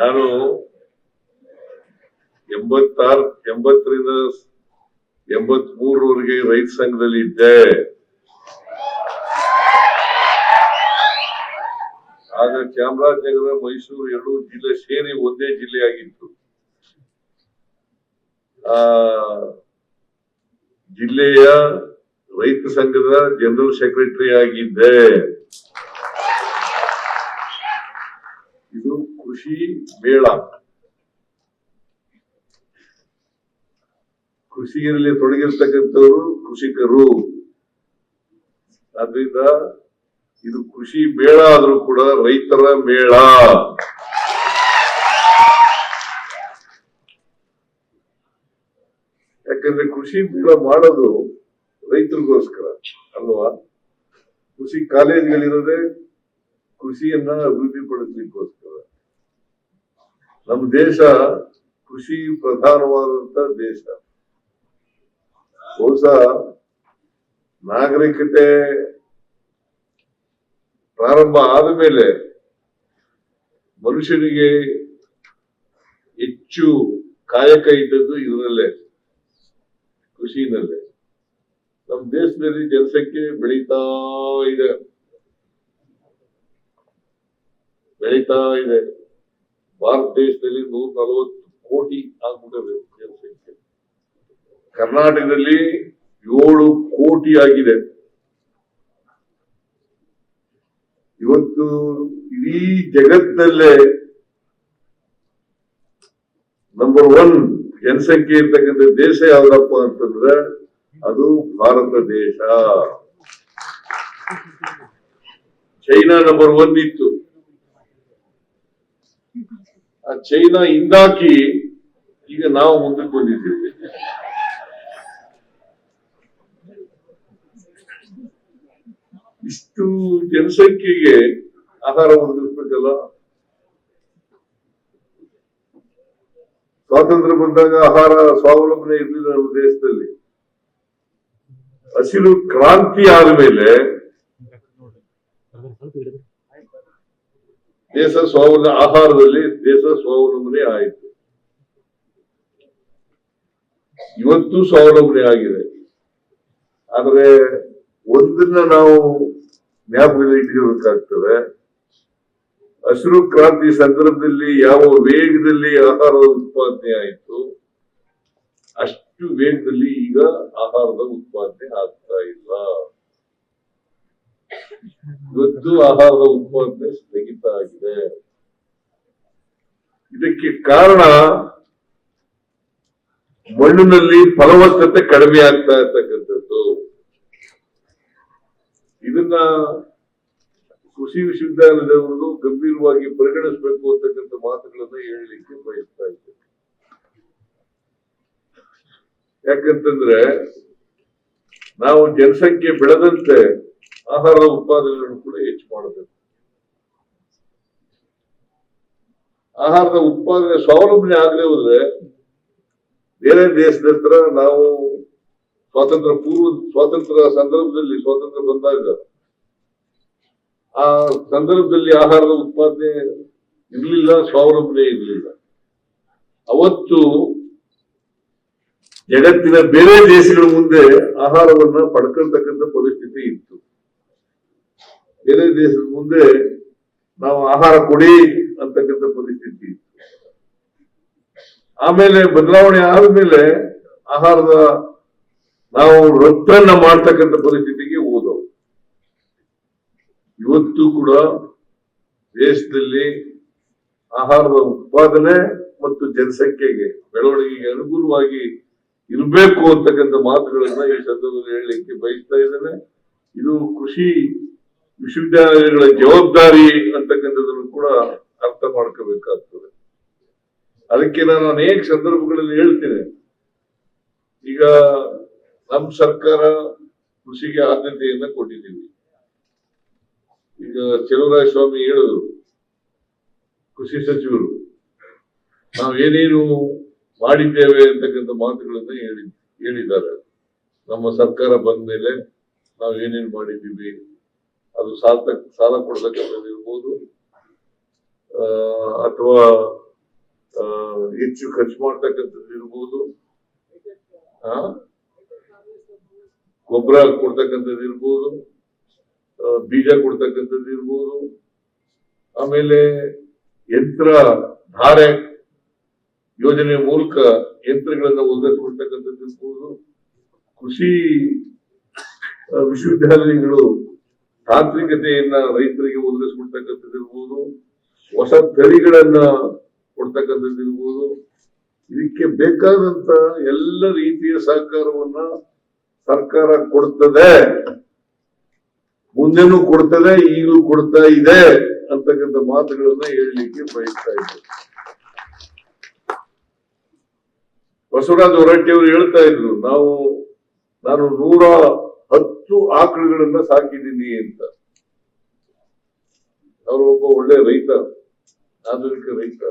ನಾನು ಎಂಬತ್ತಾರು, ಎಂಬತ್ತರಿಂದ ಎಂಬತ್ ಮೂರವರೆಗೆ ರೈತ ಸಂಘದಲ್ಲಿ ಇದ್ದೆ. ಆಗ ಚಾಮರಾಜನಗರ, ಮೈಸೂರು ಎರಡು ಜಿಲ್ಲೆ ಸೇರಿ ಒಂದೇ ಜಿಲ್ಲೆ ಆಗಿತ್ತು. ಆ ಜಿಲ್ಲೆಯ ರೈತ ಸಂಘದ ಜನರಲ್ ಸೆಕ್ರೆಟರಿ ಆಗಿದ್ದೆ. ಕೃಷಿ ಮೇಳ ಕೃಷಿಯಲ್ಲಿ ತೊಡಗಿರ್ತಕ್ಕಂಥವರು ಕೃಷಿಕರು ಆದ್ರಿಂದ ಇದು ಕೃಷಿ ಮೇಳ ಆದ್ರೂ ಕೂಡ ರೈತರ ಮೇಳ. ಯಾಕಂದ್ರೆ ಕೃಷಿ ಮೇಳ ಮಾಡೋದು ರೈತರಿಗೋಸ್ಕರ, ಅಲ್ವಾ? ಕೃಷಿ ಕಾಲೇಜ್ಗಳಿರೋದೇ ಕೃಷಿಯನ್ನ ಅಭಿವೃದ್ಧಿ ಪಡಿಸ್ಲಿಕ್ಕೋಸ್ಕರ ನಮ್ಮ ದೇಶ ಕೃಷಿ ಪ್ರಧಾನವಾದಂತ ದೇಶ. ಬಹುಶಃ ನಾಗರಿಕತೆ ಪ್ರಾರಂಭ ಆದ ಮೇಲೆ ಮನುಷ್ಯನಿಗೆ ಹೆಚ್ಚು ಕಾಯಕ ಇದ್ದದ್ದು ಇದರಲ್ಲೇ, ಕೃಷಿನಲ್ಲೇ. ನಮ್ಮ ದೇಶದಲ್ಲಿ ಜನಸಂಖ್ಯೆ ಬೆಳೀತಾ ಇದೆ. ಬೆಳೀತಾ ಇದೆ. ಭಾರತ ದೇಶದಲ್ಲಿ ನೂರ ನಲವತ್ತು ಕೋಟಿ ಆಗ್ಬಿಟ್ಟಿದೆ ಜನಸಂಖ್ಯೆ ಕರ್ನಾಟಕದಲ್ಲಿ ಏಳು ಕೋಟಿ ಆಗಿದೆ. ಇವತ್ತು ಇಡೀ ಜಗತ್ತಿನಲ್ಲೇ ನಂಬರ್ ಒನ್ ಜನಸಂಖ್ಯೆ ಇರ್ತಕ್ಕಂಥ ದೇಶ ಯಾವ್ದಪ್ಪ ಅಂತಂದ್ರೆ ಅದು ಭಾರತ ದೇಶ. ಚೈನಾ ನಂಬರ್ ಒನ್ ಇತ್ತು. ಆ ಚೈನಾ ಹಿಂದಾಕಿ ಈಗ ನಾವು ಮುಂದಕ್ಕೆ ಬಂದಿದ್ದೀವಿ. ಇಷ್ಟು ಜನಸಂಖ್ಯೆಗೆ ಆಹಾರ ಒದಗಿಸ್ಬೇಕಲ್ಲ? ಸ್ವಾತಂತ್ರ್ಯ ಬಂದಾಗ ಆಹಾರ ಸ್ವಾವಲಂಬನೆ ಇರಲಿಲ್ಲ ನಮ್ಮ ದೇಶದಲ್ಲಿ. ಹಸಿರು ಕ್ರಾಂತಿ ಆದ್ಮೇಲೆ ದೇಶ ಸ್ವಾವಲ ಆಹಾರದಲ್ಲಿ ದೇಶ ಸ್ವಾವಲಂಬನೆ ಆಯಿತು. ಇವತ್ತು ಸ್ವಾವಲಂಬನೆ ಆಗಿದೆ. ಆದರೆ ಒಂದನ್ನ ನಾವು ಜ್ಞಾಪಕದಲ್ಲಿ ಇಟ್ಕೋಬೇಕಾಗ್ತದೆ ಹಸಿರು ಕ್ರಾಂತಿ ಸಂದರ್ಭದಲ್ಲಿ ಯಾವ ವೇಗದಲ್ಲಿ ಆಹಾರದ ಉತ್ಪಾದನೆ ಆಯಿತು, ಅಷ್ಟು ವೇಗದಲ್ಲಿ ಈಗ ಆಹಾರದ ಉತ್ಪಾದನೆ ಆಗ್ತಾ ಇಲ್ಲ. ಇವತ್ತು ಆಹಾರದ ಉತ್ಪಾದನೆ ಸ್ಥಗಿತ ಆಗಿದೆ ಇದಕ್ಕೆ ಕಾರಣ ಮಣ್ಣಿನಲ್ಲಿ ಫಲವತ್ತತೆ ಕಡಿಮೆ ಆಗ್ತಾ ಇರ್ತಕ್ಕಂಥದ್ದು. ಇದನ್ನ ಕೃಷಿ ವಿಶ್ವವಿದ್ಯಾಲಯದವರು ಗಂಭೀರವಾಗಿ ಪರಿಗಣಿಸಬೇಕು ಅಂತಕ್ಕಂಥ ಮಾತುಗಳನ್ನ ಹೇಳಲಿಕ್ಕೆ ಬಯಸ್ತಾ ಇದ್ದೇನೆ. ಯಾಕಂತಂದ್ರೆ ನಾವು ಜನಸಂಖ್ಯೆ ಬೆಳೆದಂತೆ ಆಹಾರದ ಉತ್ಪಾದನೆಗಳನ್ನು ಕೂಡ ಹೆಚ್ಚು ಮಾಡಬೇಕು. ಆಹಾರದ ಉತ್ಪಾದನೆ ಸ್ವಾವಲಂಬನೆ ಆಗದೆ ಹೋದ್ರೆ ಬೇರೆ ದೇಶದ ಹತ್ರ ನಾವು ಸ್ವಾತಂತ್ರ್ಯ ಪೂರ್ವ, ಸ್ವಾತಂತ್ರ್ಯ ಸಂದರ್ಭದಲ್ಲಿ ಸ್ವಾತಂತ್ರ್ಯ ಬಂದಾಗ ಆ ಸಂದರ್ಭದಲ್ಲಿ ಆಹಾರದ ಉತ್ಪಾದನೆ ಇರಲಿಲ್ಲ, ಸ್ವಾವಲಂಬನೆ ಇರಲಿಲ್ಲ. ಅವತ್ತು ಜಗತ್ತಿನ ಬೇರೆ ದೇಶಗಳ ಮುಂದೆ ಆಹಾರವನ್ನ ಪಡ್ಕೊಳ್ತಕ್ಕಂಥ ಪರಿಸ್ಥಿತಿ ಇತ್ತು. ಬೇರೆ ದೇಶದ ಮುಂದೆ ನಾವು ಆಹಾರ ಕೊಡಿ ಅಂತಕ್ಕಂಥ ಪರಿಸ್ಥಿತಿ ಆಮೇಲೆ ಬದಲಾವಣೆ ಆದ್ಮೇಲೆ ಆಹಾರದ ನಾವು ರಫ್ತನ್ನ ಮಾಡ್ತಕ್ಕಂಥ ಪರಿಸ್ಥಿತಿಗೆ ಹೋದವು. ಇವತ್ತು ಕೂಡ ದೇಶದಲ್ಲಿ ಆಹಾರದ ಉತ್ಪಾದನೆ ಮತ್ತು ಜನಸಂಖ್ಯೆಗೆ ಬೆಳವಣಿಗೆಗೆ ಅನುಗುಣವಾಗಿ ಇರಬೇಕು ಅಂತಕ್ಕಂಥ ಮಾತುಗಳನ್ನ ಈ ಸಂದರ್ಭದಲ್ಲಿ ಹೇಳಲಿಕ್ಕೆ ಬಯಸ್ತಾ ಇದ್ದೇನೆ. ಇದು ಕೃಷಿ ವಿಶ್ವವಿದ್ಯಾಲಯಗಳ ಜವಾಬ್ದಾರಿ ಅಂತಕ್ಕಂಥದ್ದನ್ನು ಕೂಡ ಅರ್ಥ ಮಾಡ್ಕೋಬೇಕಾಗ್ತದೆ. ಅದಕ್ಕೆ ನಾನು ಅನೇಕ ಸಂದರ್ಭಗಳಲ್ಲಿ ಹೇಳ್ತೇನೆ. ಈಗ ನಮ್ಮ ಸರ್ಕಾರ ಕೃಷಿಗೆ ಆದ್ಯತೆಯನ್ನ ಕೊಟ್ಟಿದ್ದೀವಿ. ಈಗ ಚೆಲುವರಾಯ ಸ್ವಾಮಿ ಹೇಳಿದ್ರು, ಕೃಷಿ ಸಚಿವರು, ನಾವು ಏನೇನು ಮಾಡಿದ್ದೇವೆ ಅಂತಕ್ಕಂಥ ಮಾತುಗಳನ್ನ ಹೇಳಿ ಹೇಳಿದ್ದಾರೆ. ನಮ್ಮ ಸರ್ಕಾರ ಬಂದ ಮೇಲೆ ನಾವು ಏನೇನು ಮಾಡಿದ್ದೀವಿ? ಅದು ಸಾಲ ಸಾಲ ಆ, ಅಥವಾ ಹೆಚ್ಚು ಖರ್ಚು ಮಾಡ್ತಕ್ಕಂಥದ್ದು ಇರ್ಬೋದು. ಗೊಬ್ಬರ ಕೊಡ್ತಕ್ಕಂಥದ್ದು ಇರ್ಬೋದು. ಬೀಜ ಕೊಡ್ತಕ್ಕಂಥದ್ದು ಇರ್ಬೋದು. ಆಮೇಲೆ ಯಂತ್ರ ಧಾರೆ ಯೋಜನೆ ಮೂಲಕ ಯಂತ್ರಗಳನ್ನ ಒದಗಿಸ್ಕೊಡ್ತಕ್ಕಂಥದ್ದು ಇರ್ಬೋದು. ಕೃಷಿ ವಿಶ್ವವಿದ್ಯಾಲಯಗಳು ತಾಂತ್ರಿಕತೆಯನ್ನ ರೈತರಿಗೆ ಒದಗಿಸ್ಕೊಡ್ತಕ್ಕಂಥದ್ದು ಇರ್ಬೋದು ಹೊಸ ತಳಿಗಳನ್ನ ಕೊಡ್ತಕ್ಕಂಥದ್ದು ಇರ್ಬೋದು ಇದಕ್ಕೆ ಬೇಕಾದಂತ ಎಲ್ಲ ರೀತಿಯ ಸಹಕಾರವನ್ನ ಸರ್ಕಾರ ಕೊಡ್ತದೆ. ಮುಂದೆನೂ ಕೊಡ್ತದೆ, ಈಗಲೂ ಕೊಡ್ತಾ ಇದೆ ಅಂತಕ್ಕಂಥ ಮಾತುಗಳನ್ನ ಹೇಳಲಿಕ್ಕೆ ಬಯಸ್ತಾ ಇದ್ದಾರೆ ಬಸವರಾಜ ಹೊರಟ್ಟಿ ಹೇಳ್ತಾ ಇದ್ರು, ನಾವು ನಾನು ನೂರ ಹತ್ತು ಆಕಳುಗಳನ್ನ ಸಾಕಿದ್ದೀನಿ ಅಂತ. ಅವರು ಒಬ್ಬ ಒಳ್ಳೆ ರೈತ, ಆಧುನಿಕ ರೈತ.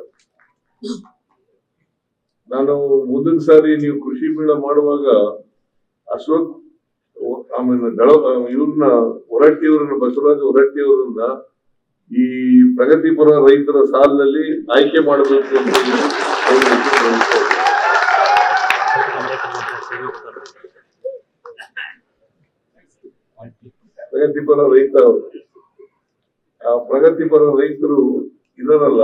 ನಾನು ಮುಂದಿನ ಸಾರಿ ನೀವು ಕೃಷಿ ಮೇಳ ಮಾಡುವಾಗ ಅಶೋಕ್ ಆಮೇಲೆ ದಳ, ಇವ್ರನ್ನ ಹೊರಟ್ಟಿಯವರನ್ನ ಬಸವರಾಜ ಹೊರಟ್ಟಿಯವರನ್ನ ಈ ಪ್ರಗತಿಪರ ರೈತರ ಸಾಲಿನಲ್ಲಿ ಆಯ್ಕೆ ಮಾಡಬೇಕು ಅಂತ ಹೇಳಿ ಅವ್ರ ಹೆಸರು ಬರುತ್ತೆ. ಪ್ರಗತಿಪರ ರೈತ ಆ ಪ್ರಗತಿಪರ ರೈತರು ಇದರಲ್ಲ,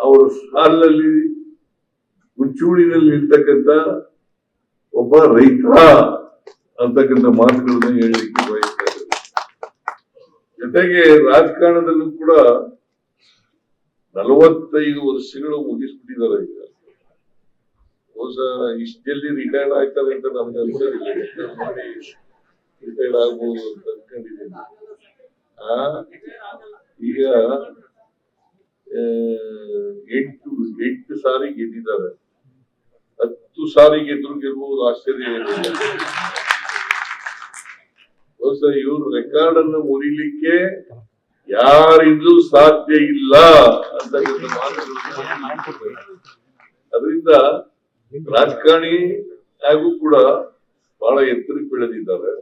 ಅವರ ಸಾಲಲ್ಲಿ ಮುಂಚೂಣಿನಲ್ಲಿ ಇರ್ತಕ್ಕಂಥ ಒಬ್ಬ ರೈತ ಅಂತಕ್ಕಂಥ ಮಾತುಗಳನ್ನ ಹೇಳಲಿಕ್ಕೆ ಬಯಸ್ತಾ ಇದ್ದಾರೆ ಜೊತೆಗೆ ರಾಜಕಾರಣದಲ್ಲೂ ಕೂಡ ನಲವತ್ತೈದು ವರ್ಷಗಳು ಮುಗಿಸ್ಬಿಟ್ಟಿದ್ದಾರೆ ಈಗ. ಬಹುಶಃ ಇಷ್ಟೆಲ್ಲಿ ರಿಟೈರ್ಡ್ ಆಗ್ತಾರೆ ಅಂತ ನಮ್ಗೆ ಅನ್ಸೋದಿಲ್ಲ. ರಿಟೈರ್ಡ್ ಅಂತ ಅನ್ಕೊಂಡಿದ್ದೀನಿ ಆ ಈಗ ಎಂಟು ಎಂಟು ಸಾರಿ ಗೆದ್ದಿದ್ದಾರೆ. ಹತ್ತು ಸಾರಿ ಗೆದ್ರು ಗೆಲ್ಬಹುದು ಆಶ್ಚರ್ಯ ಏನಿಲ್ಲ. ಬಹುಶಃ ಇವರು ರೆಕಾರ್ಡ್ ಅನ್ನು ಮುರಿಲಿಕ್ಕೆ ಯಾರಿಂದಲೂ ಸಾಧ್ಯ ಇಲ್ಲ ಅಂತ ಅದರಿಂದ ರಾಜಕಾರಣಿ ಹಾಗೂ ಕೂಡ ಬಹಳ ಎತ್ತರಕ್ಕೆ ಬೆಳೆದಿದ್ದಾರೆ.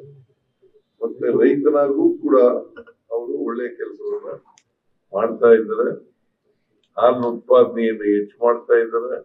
ಮತ್ತೆ ರೈತನಾಗೂ ಕೂಡ ಅವರು ಒಳ್ಳೆ ಕೆಲಸವನ್ನ ಮಾಡ್ತಾ ಇದ್ದಾರೆ. ಹಾಲಿನ ಉತ್ಪಾದನೆಯನ್ನು ಹೆಚ್ಚು ಮಾಡ್ತಾ ಇದ್ದಾರೆ.